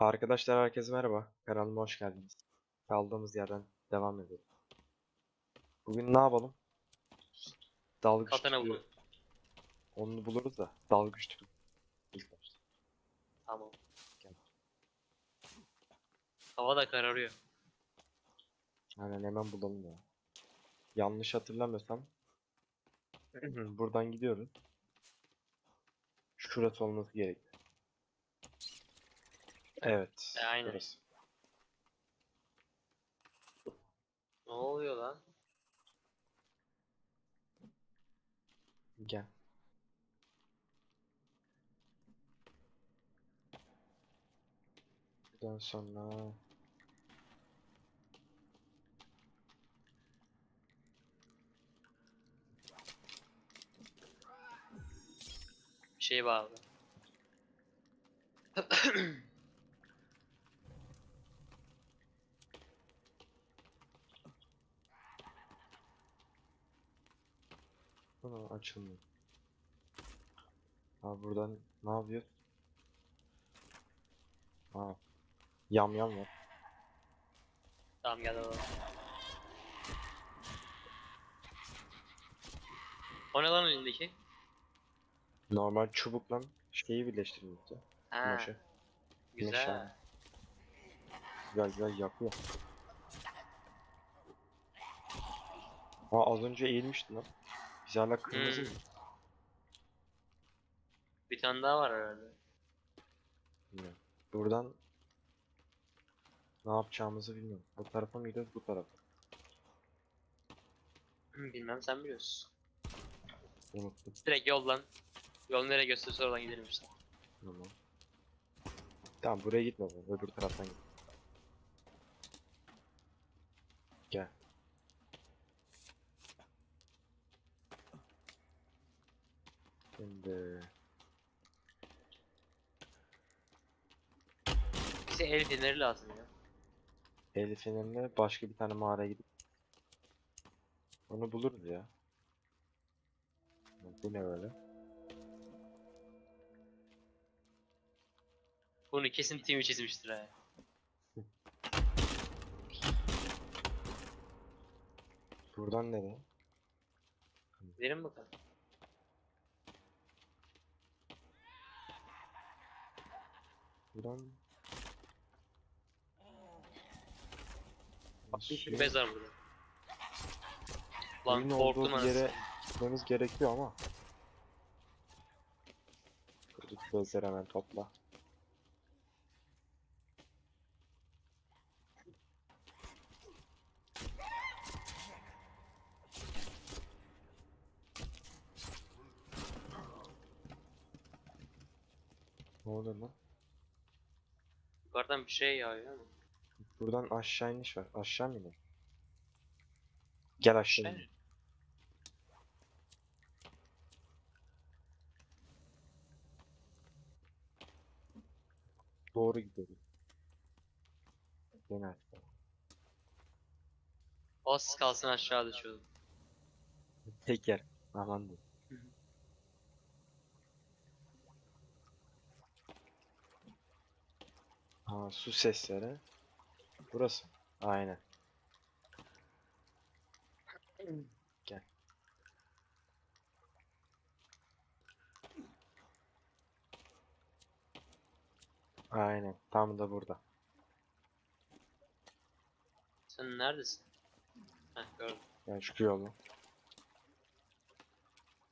Arkadaşlar herkese merhaba. Kanalıma hoş geldiniz. Kaldığımız yerden devam edelim. Bugün ne yapalım? Dalgıç Katana tüpü-. Onu buluruz da dalgıç tüpü. İlk başta. Tamam. Gel. Hava da kararıyor. Aynen hemen bulalım ya. Yanlış hatırlamıyorsam buradan gidiyoruz. Şurası olması gerek. Evet. E, aynen. burası. Ne oluyor lan? Gel. Buradan sonra Bir şey bağlı. Aa, açılmıyor. Ha buradan ne yapıyor? Ha. Yam yam var. tamam gel alalım. O ne lan elindeki? Normal çubukla şeyi birleştirmişti. Ha, Kumaşı. Güzel. Güzel güzel yakıyor. Ha az önce eğilmişti lan. Biz hala kırmızı Hmm. mı? Bir tane daha var herhalde. Bilmiyorum. Buradan ne yapacağımızı bilmiyorum. Bu tarafa mı gidiyoruz bu tarafa? Hı, Bilmem sen biliyorsun. Unuttum. Direkt yoldan. Yol nereye gösterirse oradan gidelim işte. Tamam. Tamam buraya gitme bu. Öbür taraftan git. Gel. Şimdi Bize el feneri lazım ya. Elif'in önüne başka bir tane mağaraya gidip onu buluruz ya. Bu ne böyle? Bunu kesin Timmy çizmiştir ha. Buradan nereye? Gidelim bakalım. Buradan bez var burada. Lan suyun korktum olduğu bir anasını. yere gitmemiz gerekiyor ama. Buradaki bezleri hemen topla. Ne oluyor lan? Yukarıdan bir şey yağıyor ama. Buradan aşağı iniş var. Aşağı mı inelim? Gel aşağı inelim. Doğru gidiyoruz. Gene aşağı. Az kalsın aşağı düşüyordum. Teker. Aman diyeyim. Hı hı. Ha su sesleri. Burası. Aynen. Gel. Aynen. Tam da burada. Sen neredesin? Heh gördüm. Yani şu yolu.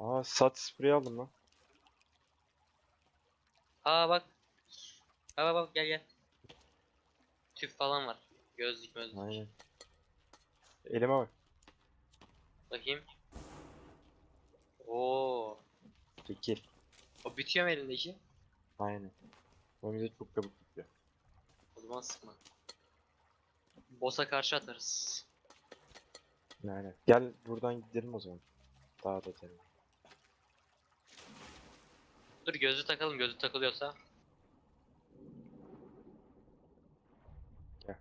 Aa sat spreyi aldım lan. Aa bak. Aa bak bak gel gel. Tüp falan var. Gözlük gözlük. Aynen. Elime bak. Bakayım. Oo. Tekir. O bitiyor mu elindeki? Aynen. O bize çok kabuk tutuyor. O zaman sıkma. Boss'a karşı atarız. Aynen. Gel buradan gidelim o zaman. Daha da derin. Dur gözlüğü takalım gözlüğü takılıyorsa. Gel.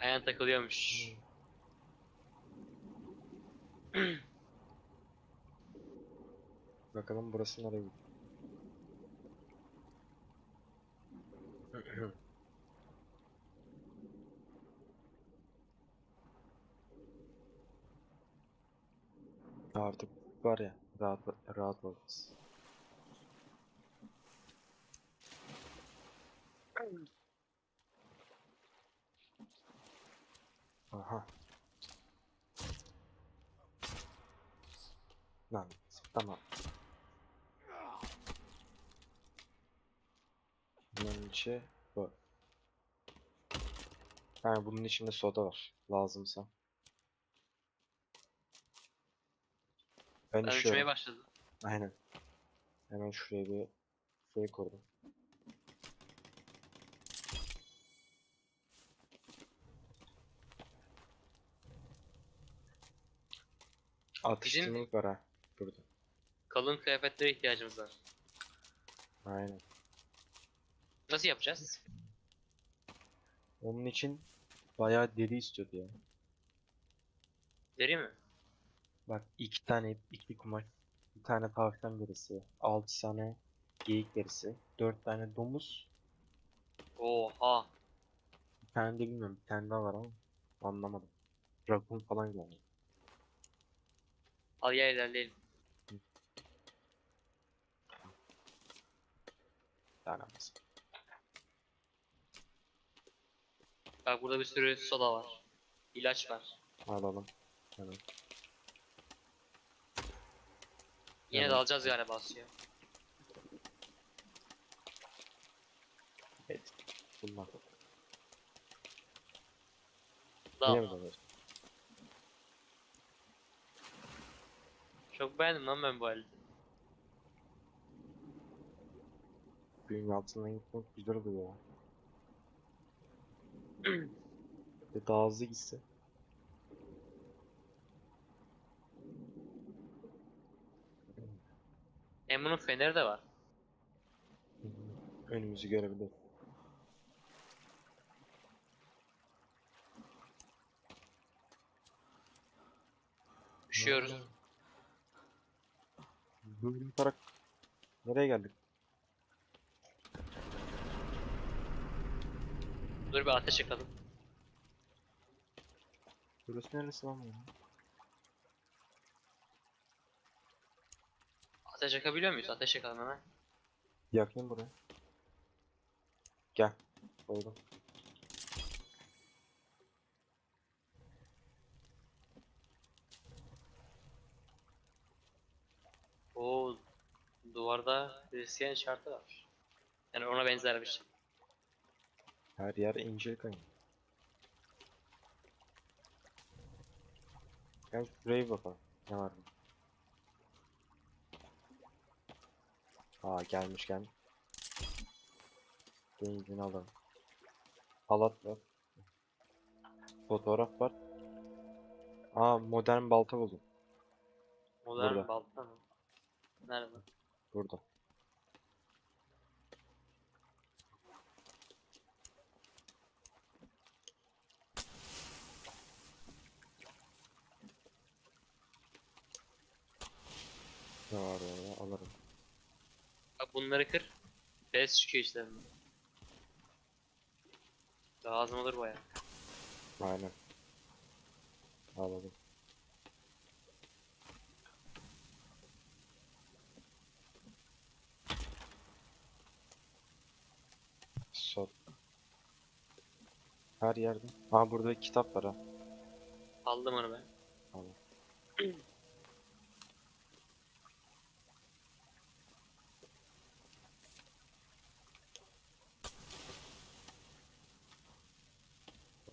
Ayağın takılıyormuş. Bakalım burası nereye gidiyor. Artık var ya rahat rahat Aha. Lan tamam. Bunun içi bu. Ha bunun içinde soda var. Lazımsa. Ben Ben içiyorum. başladım. Aynen. Hemen şuraya bir şey kurdum. Atıştırmalık var ha. Burada. Kalın kıyafetlere ihtiyacımız var. Aynen. Nasıl yapacağız? Onun için bayağı deri istiyordu ya. Deri mi? Bak iki tane iki kumaş, bir tane tavşan derisi, altı tane geyik derisi, dört tane domuz, Oha. bir tane de bilmiyorum, bir tane daha var ama anlamadım. Rakun falan geldi. Al gel ilerleyelim. Mesela. Bak burada bir sürü soda var. İlaç var. Alalım. Hemen. Yine Evet. de alacağız galiba suya. Evet. Bunlar. Daha Yine mi alıyorsun? Çok beğendim lan ben bu halde. Büyünün altından gitmek güzel oluyor ya. Ve daha hızlı gitse. Hem bunun feneri de var. Önümüzü görebilir. Üşüyoruz. Böyle yaparak nereye geldik? Dur bir ateş yakalım. Burası neresi lan ya? Ateş yakabiliyor muyuz? Ateş yakalım hemen. Yakayım buraya. Gel. Koydum. Oo, duvarda Hristiyan işareti var. Yani ona benzer bir şey. Her yer İncil kayın. Gel şuraya bir bakalım. Ne var mı? Aa gelmiş gelmiş. Benzin alalım. Halat var. Fotoğraf var. Aa modern balta buldum. Modern Burada. balta mı? Nerede? Burada. Ne var orada? Alırım. Bak bunları kır. Bez çıkıyor işte. Lazım olur baya. Aynen. Alalım. Her yerde. Aa burada kitap var ha. Aldım onu ben. Tamam.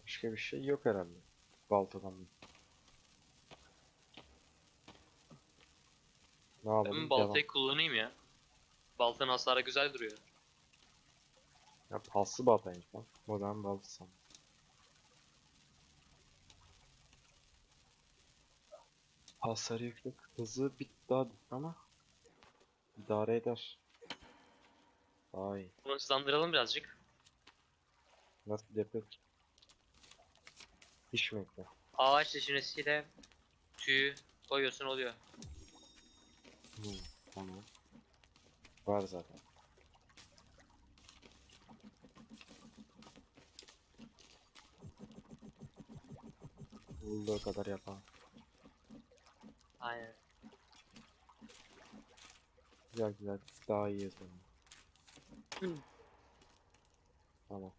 Başka bir şey yok herhalde. Baltadan. Ne Ben yapalım? bu baltayı kullanayım ya. Baltanın hasarı güzel duruyor. Ya paslı baltaymış lan. Modern balta sandım. Hasarı yüksek. Hızı bir daha düşük ama idare eder. Ay Bunu hızlandıralım birazcık. nasıl yapıyor ki? Pişmekle. Ağaç deşinesiyle tüyü koyuyorsun oluyor. Hmm, tamam. Var zaten. Bulduğu kadar yapalım. Aynen. Güzel güzel. Daha iyi yazalım. Hı. Tamam.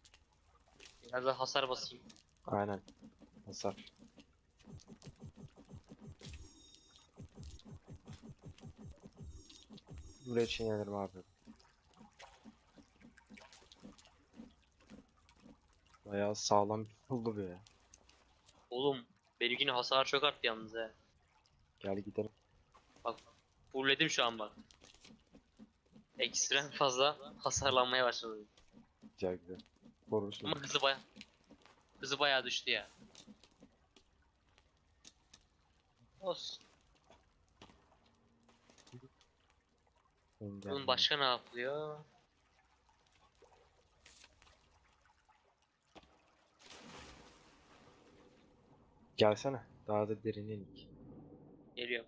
Biraz da hasar basayım. Aynen. Hasar. Buraya için gelirim abi. Bayağı sağlam bir buldu bu ya. Oğlum benimkinin hasar çok arttı yalnız he. Gel gidelim. Bak fullledim şu an bak. Ekstrem fazla hasarlanmaya başladı. Güzel güzel. Korursun. Ama hızı baya hızı bayağı düştü ya. Olsun. Bunun başka ne yapılıyor? Gelsene. Daha da derine inik. Geliyor.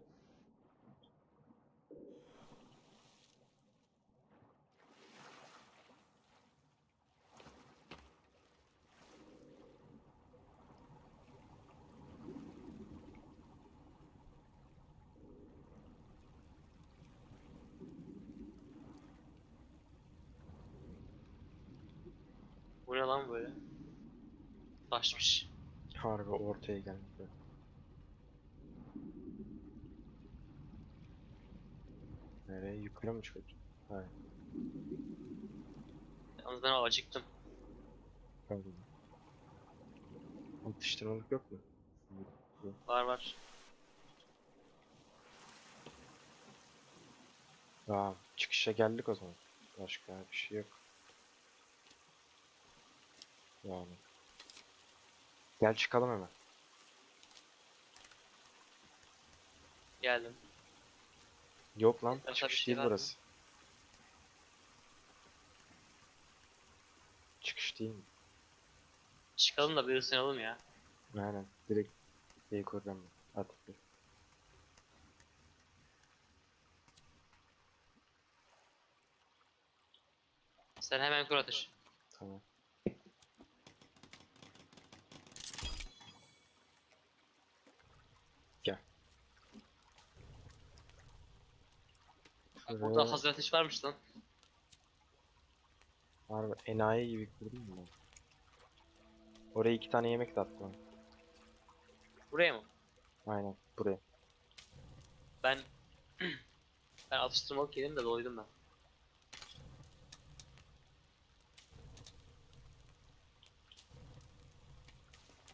Bu ne lan böyle? Taşmış. Harbi ortaya gelmiş. böyle. Nereye? Yukarı mı çıkıyor? Hayır. Yalnız ben acıktım. Pardon. Atıştırmalık yok mu? Var var. Aa, çıkışa geldik o zaman. Başka bir şey yok. Yani. Gel çıkalım hemen. Geldim. Yok lan, Etrafta bir çıkış şey değil var mı? burası. Çıkış değil mi? Çıkalım da bir ısınalım ya. Aynen, direkt kuracağım ben. Artık bir. Sen hemen kur atış. Tamam. Gel. Bak burada hazır ateş varmış lan. Harbi enayi gibi kurdum mu? Oraya iki tane yemek de attım. Buraya mı? Aynen buraya. Ben ben atıştırmalık yedim de doydum ben.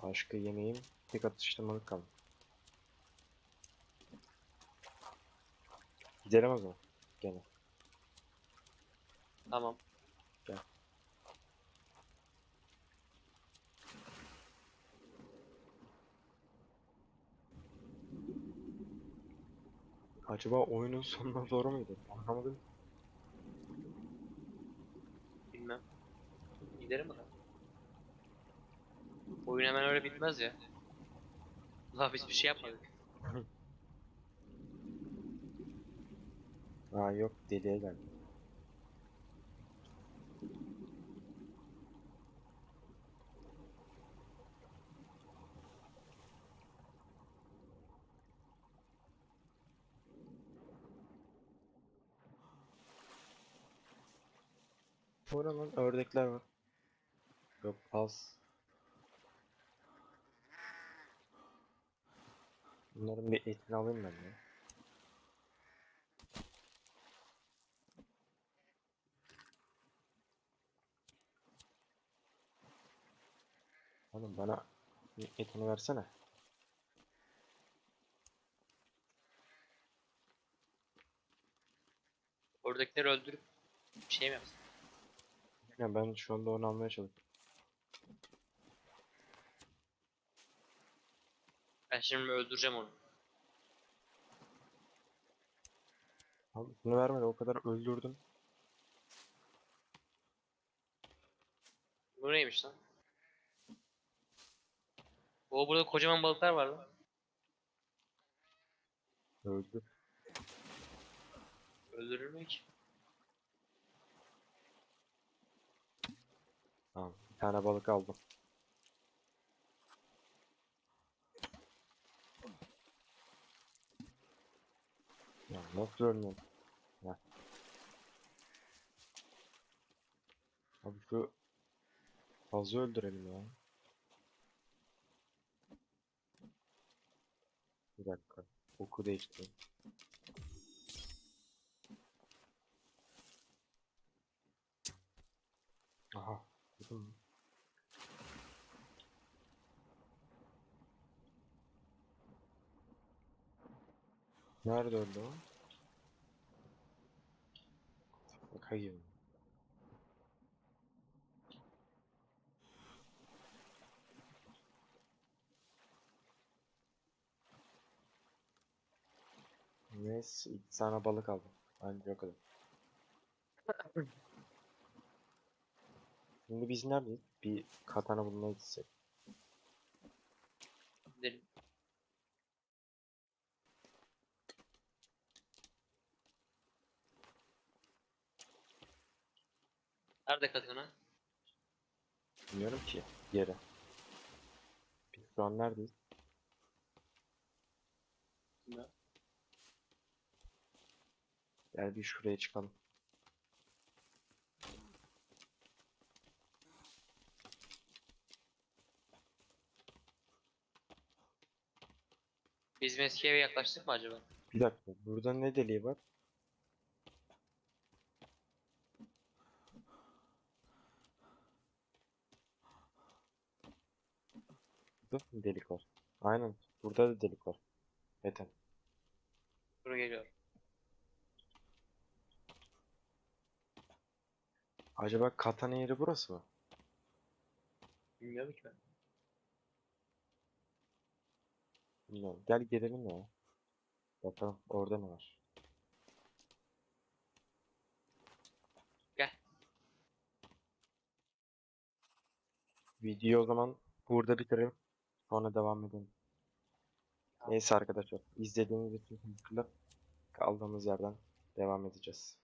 Başka yemeğim tek atıştırmalık kaldı. Gidelim o zaman. Gene. Tamam. Gel. Acaba oyunun sonuna doğru muydu? Anlamadım. Bilmem. Giderim mi? Oyun hemen öyle bitmez ya. Daha biz bir şey yapmadık. Aa yok deliye geldi. Orada lan ördekler var. Yok az. Bunların bir etini alayım ben ya. Oğlum bana etini versene. Oradakileri öldürüp bir şey mi yapsın? Ya ben şu anda onu almaya çalışıyorum. Ben şimdi öldüreceğim onu. Abi bunu verme de o kadar öldürdüm. Bu neymiş lan? O burada kocaman balıklar var lan. Öldü. Öldürür mü ki? Tamam. Bir tane balık aldım. Ya nasıl ölmüyorum? Ya. Abi şu fazla öldürelim ya. Bir dakika. Oku değiştireyim. Aha. Nerede öldü o? Bakayım. Neyse iki tane balık aldım. Bence o kadar. Şimdi biz neredeyiz? Bir katana bulmaya gitsek. Gidelim. Nerede katına? Bilmiyorum ki yere. Biz şu an neredeyiz? Bilmiyorum. Gel bir şuraya çıkalım. Bizim eski eve yaklaştık mı acaba? Bir dakika. Burada ne deliği var? Burada delik var? Aynen. Burada da delik var. Zaten. Dur geliyor. Acaba katana yeri burası mı? Bilmiyorum ki ben. Bilmiyorum. Gel gidelim ya. Bakalım orada ne var. Gel. Videoyu o zaman burada bitirelim. Sonra devam edelim. Neyse arkadaşlar. izlediğiniz için teşekkürler. Kaldığımız yerden devam edeceğiz.